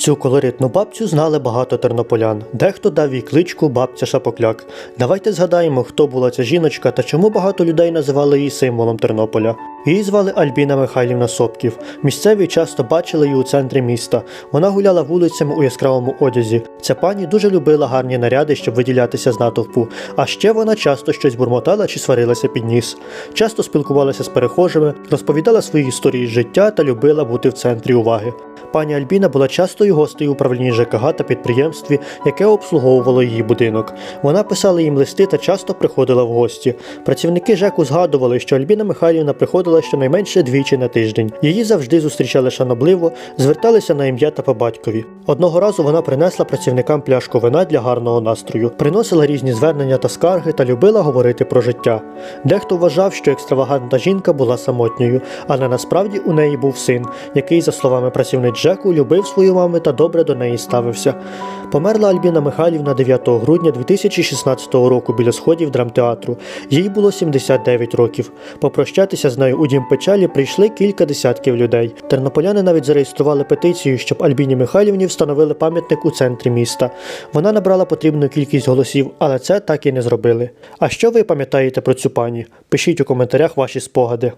Цю колоритну бабцю знали багато тернополян. Дехто дав їй кличку бабця Шапокляк. Давайте згадаємо, хто була ця жіночка та чому багато людей називали її символом Тернополя. Її звали Альбіна Михайлівна Сопків. Місцеві часто бачили її у центрі міста. Вона гуляла вулицями у яскравому одязі. Ця пані дуже любила гарні наряди, щоб виділятися з натовпу. А ще вона часто щось бурмотала чи сварилася під ніс. Часто спілкувалася з перехожими, розповідала свої історії життя та любила бути в центрі уваги. Пані Альбіна була частою гостею управління ЖКГ та підприємстві, яке обслуговувало її будинок. Вона писала їм листи та часто приходила в гості. Працівники ЖЕКу згадували, що Альбіна Михайлівна приходила щонайменше двічі на тиждень. Її завжди зустрічали шанобливо, зверталися на ім'я та по батькові. Одного разу вона принесла працівникам пляшку вина для гарного настрою, приносила різні звернення та скарги та любила говорити про життя. Дехто вважав, що екстравагантна жінка була самотньою, але насправді у неї був син, який, за словами працівниць ЖЕКу, любив свою маму та добре до неї ставився. Померла Альбіна Михайлівна 9 грудня 2016 року біля сходів драмтеатру. Їй було 79 років. Попрощатися з нею у дім печалі прийшли кілька десятків людей. Тернополяни навіть зареєстрували петицію, щоб Альбіні Михайлівні встановили пам'ятник у центрі міста. Вона набрала потрібну кількість голосів, але це так і не зробили. А що ви пам'ятаєте про цю пані? Пишіть у коментарях ваші спогади.